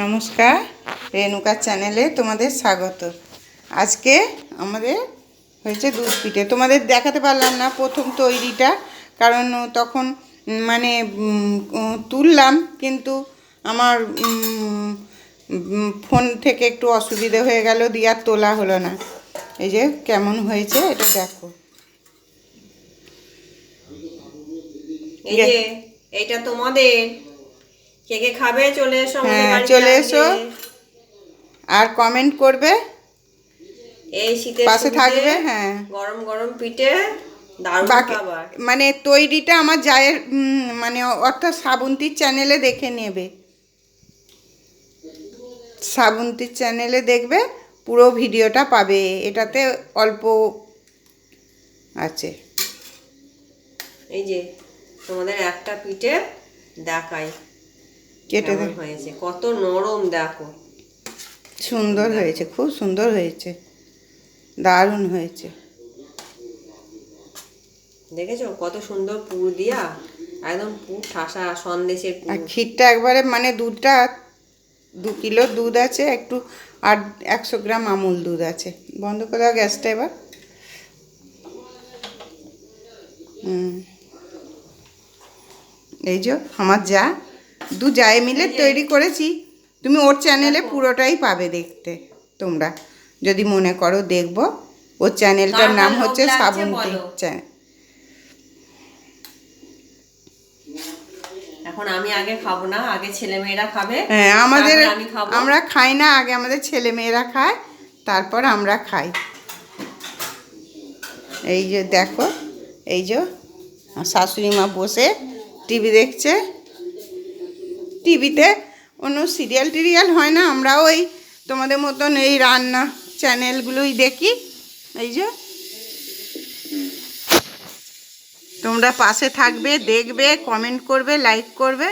নমস্কার রেণুকার চ্যানেলে তোমাদের স্বাগত। আজকে আমাদের হয়েছে দুধ পিঠে। তোমাদের দেখাতে পারলাম না প্রথম তৈরিটা, কারণ তখন মানে তুললাম, কিন্তু আমার ফোন থেকে একটু অসুবিধে হয়ে গেল, দিয়ে আর তোলা হলো না। এই যে কেমন হয়েছে এটা দেখো। এই যে এইটা তোমাদের। কে কে খাবে চলে এসো হ্যাঁ, চলে এসো। আর কমেন্ট করবে? এই শীতের পাশে থাকবে হ্যাঁ। গরম গরম পিঠে মানে তৈরিটা আমার জায়ের মানে অর্থাৎ শ্রাবন্তীর চ্যানেলে দেখে নেবে। শ্রাবন্তীর চ্যানেলে দেখবে পুরো ভিডিওটা পাবে। এটাতে অল্প আছে। এই যে তোমাদের একটা পিঠে দেখাই। কেটে হয়েছে? কত নরম দেখো। সুন্দর হয়েছে খুব সুন্দর হয়েছে। দারুণ হয়েছে। দেখেছ? কত সুন্দর পুর দিয়া একদম পুর ঠাসা সন্দেশের আর ক্ষীরটা একবারে মানে দুধটা দু কিলো দুধ আছে একটু আর একশো গ্রাম আমুল দুধ আছে। বন্ধ করে দাও গ্যাসটা এবার। হুম। এই যে আমার যা। দু জায়ে মিলে তৈরি করেছি। তুমি ওর চ্যানেলে পুরোটাই পাবে দেখতে তোমরা। যদি মনে করো দেখব ওর চ্যানেলটার নাম হচ্ছে শ্রাবন্তী চ্যানেল এখন আমি আগে খাব না আগে ছেলে মেয়েরা খাবে। হ্যাঁ আমাদের আমরা খাই না আগে আমাদের ছেলে মেয়েরা খায় তারপর আমরা খাই। এই যে দেখো এই যে শাশুড়ি মা বসে টিভি দেখছে। টিভিতে। কোনো সিরিয়াল টিরিয়াল হয় না, আমরা ওই তোমাদের মতন এই রান্না চ্যানেলগুলোই দেখি। এই যে। তোমরা পাশে থাকবে, দেখবে কমেন্ট করবে লাইক করবে।